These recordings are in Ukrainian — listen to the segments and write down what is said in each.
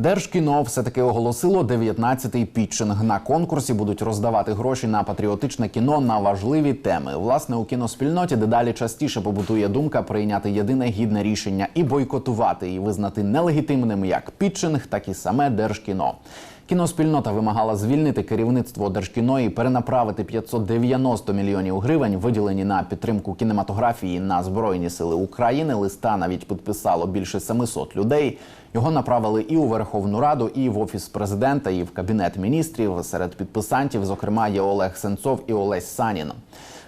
Держкіно все таки оголосило 19-й пітчинг. На конкурсі будуть роздавати гроші на патріотичне кіно на важливі теми. Власне, у кіноспільноті дедалі частіше побутує думка прийняти єдине гідне рішення і бойкотувати і визнати нелегітимним як пітчинг, так і саме держкіно. Кіноспільнота вимагала звільнити керівництво Держкіно і перенаправити 590 мільйонів гривень, виділені на підтримку кінематографії на збройні сили України. Листа навіть підписало більше 700 людей. Його направили і у Верховну Раду, і в офіс президента, і в кабінет міністрів. Серед підписантів, зокрема, є Олег Сенцов і Олесь Санін.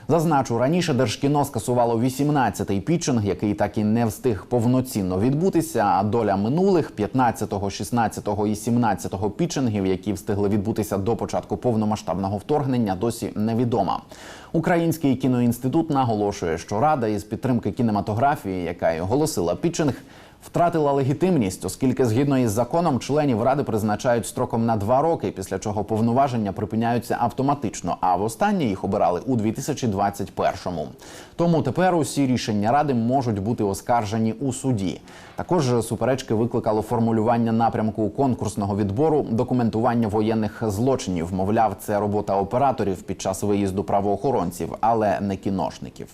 Зазначу, раніше Держкіно скасувало 18-й пітчинг, який так і не встиг повноцінно відбутися. А доля минулих 15-го, 16-го і 17-го пітчингів, які встигли відбутися до початку повномасштабного вторгнення, досі невідома. Український кіноінститут наголошує, що рада із підтримки кінематографії, яка й оголосила пітчинг, втратила легітимність, оскільки згідно із законом членів ради призначають строком на два роки, після чого повноваження припиняються автоматично. А востаннє їх обирали у 2021-му. Тому тепер усі рішення ради можуть бути оскаржені у суді. Також суперечки викликало формулювання напрямку конкурсного відбору, документування воєнних злочинів. Мовляв, це робота операторів під час виїзду правоохоронців, але не кіношників.